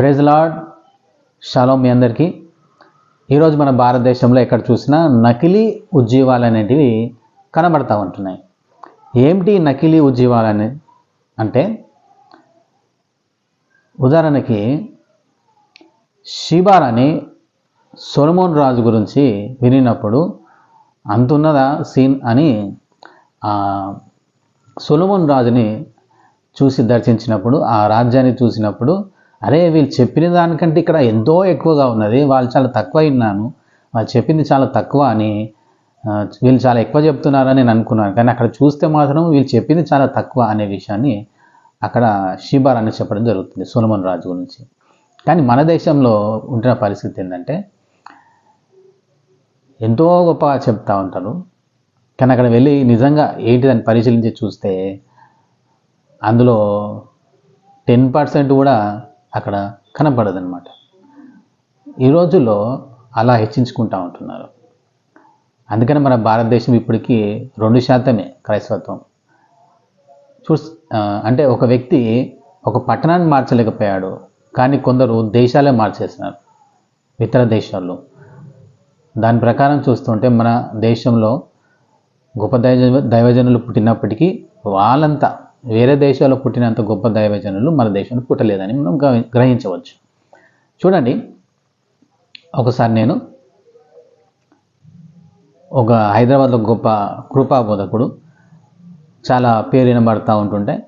Praise lord shallow మీ అందరికీ. ఈరోజు మన భారతదేశంలో ఎక్కడ చూసినా నకిలీ ఉజ్జీవాలు అనేటివి కనబడతా ఉంటున్నాయి. ఏమిటి నకిలీ ఉజ్జీవాలు అనే అంటే ఉదాహరణకి షిబార్ అని సొలమోన్ రాజు గురించి వినినప్పుడు అంతున్నదా సీన్ అని సొలమోన్ రాజుని చూసి దర్శించినప్పుడు ఆ రాజ్యాన్ని చూసినప్పుడు అరే వీళ్ళు చెప్పిన దానికంటే ఇక్కడ ఎంతో ఎక్కువగా ఉన్నది. వాళ్ళు చాలా తక్కువ విన్నాను. వాళ్ళు చెప్పింది చాలా తక్కువ అని వీళ్ళు చాలా ఎక్కువ చెప్తున్నారని నేను అనుకున్నాను. కానీ అక్కడ చూస్తే మాత్రం వీళ్ళు చెప్పింది చాలా తక్కువ అనే విషయాన్ని అక్కడ షిబార్ అని చెప్పడం జరుగుతుంది సోలమన్ రాజు గురించి. కానీ మన దేశంలో ఉంటున్న పరిస్థితి ఏంటంటే ఎంతో గొప్పగా చెప్తా ఉంటారు. కానీ అక్కడ వెళ్ళి నిజంగా ఏంటి దాన్ని పరిశీలించి చూస్తే అందులో టెన్ పర్సెంట్ కూడా అక్కడ కనబడదనమాట ఈ రోజుల్లో అలా హెచ్చించుకుంటూ ఉంటున్నారు. అందుకని మన భారతదేశం ఇప్పటికీ రెండు శాతమే క్రైస్తవత్వం. చూ అంటే ఒక వ్యక్తి ఒక పట్టణాన్ని మార్చలేకపోయాడు కానీ కొందరు దేశాలే మార్చేసినారు ఇతర దేశాల్లో. దాని ప్రకారం చూస్తుంటే మన దేశంలో గొప్ప దైవ దైవజనులు పుట్టినప్పటికీ వాళ్ళంతా వేరే దేశాల్లో పుట్టినంత గొప్ప దైవజనులు మన దేశంలో పుట్టలేదని మనం గ్రహించవచ్చు. చూడండి. ఒకసారి నేను ఒక హైదరాబాద్లో గొప్ప కృపా బోధకుడు చాలా పేరు వినబడతా ఉంటుంటే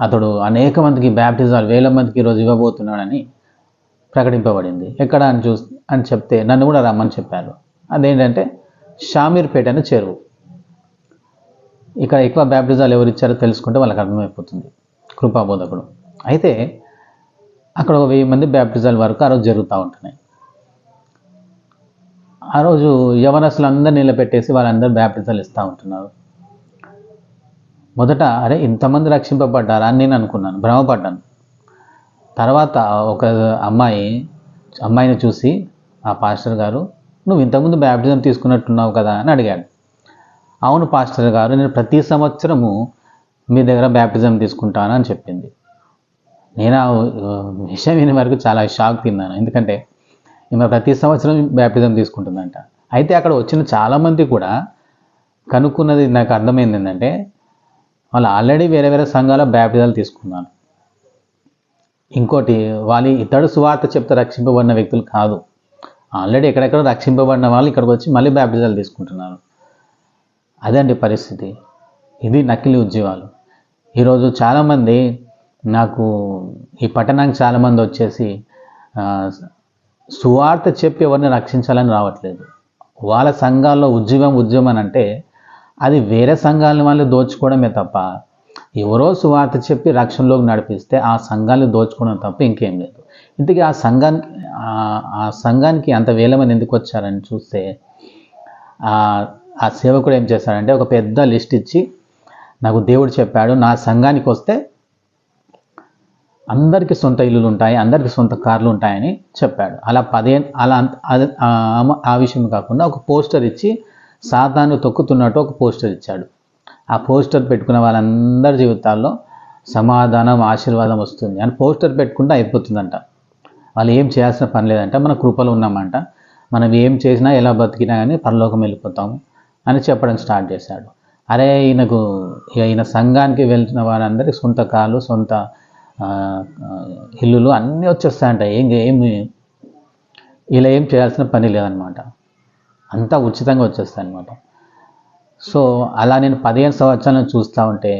అతడు అనేక మందికి బ్యాప్టిజాలు వేల మందికి ఈరోజు ఇవ్వబోతున్నాడని ప్రకటింపబడింది. ఎక్కడ అని చూ అని చెప్తే నన్ను కూడా రమ్మని చెప్పారు. అదేంటంటే షామీర్పేట అనే చెరువు. ఇక్కడ ఎక్కువ బ్యాప్టిజాలు ఎవరు ఇచ్చారో తెలుసుకుంటే వాళ్ళకి అర్థమైపోతుంది కృపాబోధకుడు. అయితే అక్కడ ఒక వెయ్యి మంది బ్యాప్టిజాల వరకు ఆ రోజు జరుగుతూ ఉంటున్నాయి. ఆ రోజు యవనస్తులు అందరినీ నిలబెట్టేసి వాళ్ళందరూ బ్యాప్టిజాలు ఇస్తూ ఉంటున్నారు. మొదట అరే ఇంతమంది రక్షింపబడ్డారా అని నేను అనుకున్నాను భ్రమపడ్డాను. తర్వాత ఒక అమ్మాయి అమ్మాయిని చూసి ఆ పాస్టర్ గారు నువ్వు ఇంతకుముందు బ్యాప్టిజం తీసుకున్నట్టున్నావు కదా అని అడిగాడు. అవును పాస్టర్ గారు నేను ప్రతి సంవత్సరము మీ దగ్గర బ్యాప్టిజం తీసుకుంటాను అని చెప్పింది. నేను ఆ విషయం విని వరకు చాలా షాక్ తిన్నాను. ఎందుకంటే ఈమె ప్రతి సంవత్సరం బ్యాప్టిజం తీసుకుంటుందంట. అయితే అక్కడ వచ్చిన చాలామంది కూడా కనుక్కున్నది నాకు అర్థమైంది ఏంటంటే వాళ్ళు ఆల్రెడీ వేరే వేరే సంఘాల బ్యాప్టిజాలు తీసుకున్నారు. ఇంకోటి వాళ్ళు ఇతడు సువార్త చెప్తే రక్షింపబడిన వ్యక్తులు కాదు. ఆల్రెడీ ఎక్కడెక్కడ రక్షింపబడిన వాళ్ళు ఇక్కడికి వచ్చి మళ్ళీ బ్యాప్టిజాలు తీసుకుంటున్నారు. అదండి పరిస్థితి. ఇది నకిలీ ఉద్యోగాలు. ఈరోజు చాలామంది నాకు ఈ పట్టణానికి చాలామంది వచ్చేసి సువార్త చెప్పి ఎవరిని రక్షించాలని రావట్లేదు. వాళ్ళ సంఘాల్లో ఉద్యమం ఉద్యమం అని అంటే అది వేరే సంఘాలని వాళ్ళు దోచుకోవడమే తప్ప ఎవరో సువార్త చెప్పి రక్షణలోకి నడిపిస్తే ఆ సంఘాన్ని దోచుకోవడం తప్ప ఇంకేం లేదు. ఇంతకీ ఆ సంఘానికి ఆ- ఆ సంఘానికి అంత వేల మంది ఎందుకు వచ్చారని చూస్తే ఆ సేవకుడు ఏం చేశాడంటే ఒక పెద్ద లిస్ట్ ఇచ్చి నాకు దేవుడు చెప్పాడు నా సంఘానికి వస్తే అందరికీ సొంత ఇల్లులు ఉంటాయి అందరికీ సొంత కార్లు ఉంటాయని చెప్పాడు. అలా పదిహేను అలా అంత- ఆ- ఆ విషయం కాకుండా ఒక పోస్టర్ ఇచ్చి సాతాను తొక్కుతున్నట్టు ఒక పోస్టర్ ఇచ్చాడు. ఆ పోస్టర్ పెట్టుకున్న వాళ్ళందరి జీవితాల్లో సమాధానం ఆశీర్వాదం వస్తుంది. అని పోస్టర్ పెట్టుకుంటే అయిపోతుందంట. వాళ్ళు ఏం చేయాల్సిన పని లేదంట. మన కృపలో ఉన్నామంట. మనం ఏం చేసినా ఎలా బతికినా కానీ పరలోకం వెళ్ళిపోతాము. అని చెప్పడం స్టార్ట్ చేశాడు. అరే ఈయనకు ఇక ఈయన సంఘానికి వెళ్తున్న వారందరికీ సొంత కాలు సొంత ఇల్లులు అన్నీ వచ్చేస్తాయంట. ఏం ఏమి ఇలా ఏం చేయాల్సిన పని లేదనమాట. అంతా ఉచితంగా వచ్చేస్తాయి అనమాట సో అలా నేను పదిహేను సంవత్సరాలను చూస్తూ ఉంటే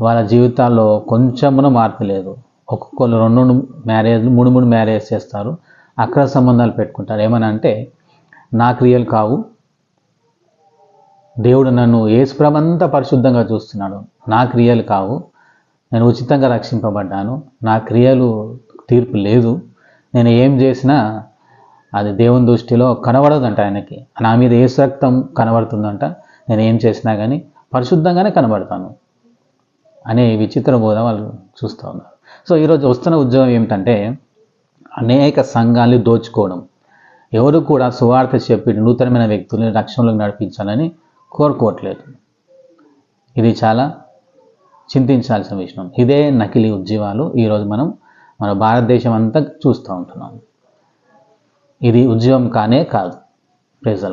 వాళ్ళ జీవితాల్లో కొంచెమున మార్పు లేదు. ఒక్కొక్కరు రెండు రెండు మ్యారేజ్లు మూడు మూడు మ్యారేజ్ చేస్తారు. అక్కడ సంబంధాలు పెట్టుకుంటారు. ఏమని అంటే నా క్రియలు కావు దేవుడు నన్ను ఏసుప్రమంతా పరిశుద్ధంగా చూస్తున్నాడు. నా క్రియలు కావు. నేను ఉచితంగా రక్షింపబడ్డాను. నా క్రియలు తీర్పు లేదు. నేను ఏం చేసినా అది దేవుని దృష్టిలో కనబడదంట ఆయనకి. నా మీద ఏసు రక్తం కనబడుతుందంట. నేను ఏం చేసినా కానీ పరిశుద్ధంగానే కనబడతాను అనే విచిత్ర బోధ వాళ్ళు చూస్తూ ఉన్నారు. సో ఈరోజు వస్తున్న ఉద్యోగం ఏమిటంటే అనేక సంఘాలు దోచుకోవడం. ఎవరు కూడా సువార్త చెప్పి నూతనమైన వ్యక్తుల్ని రక్షణలోకి నడిపించాలని కోరుకోవట్లేదు. ఇది చాలా చింతించాల్సిన విషయం. ఇదే నకిలీ ఉద్యమాలు ఈరోజు మనం మన భారతదేశం అంతా చూస్తూ ఉంటున్నాం. ఇది ఉద్యమం కానే కాదు. ప్రైజ్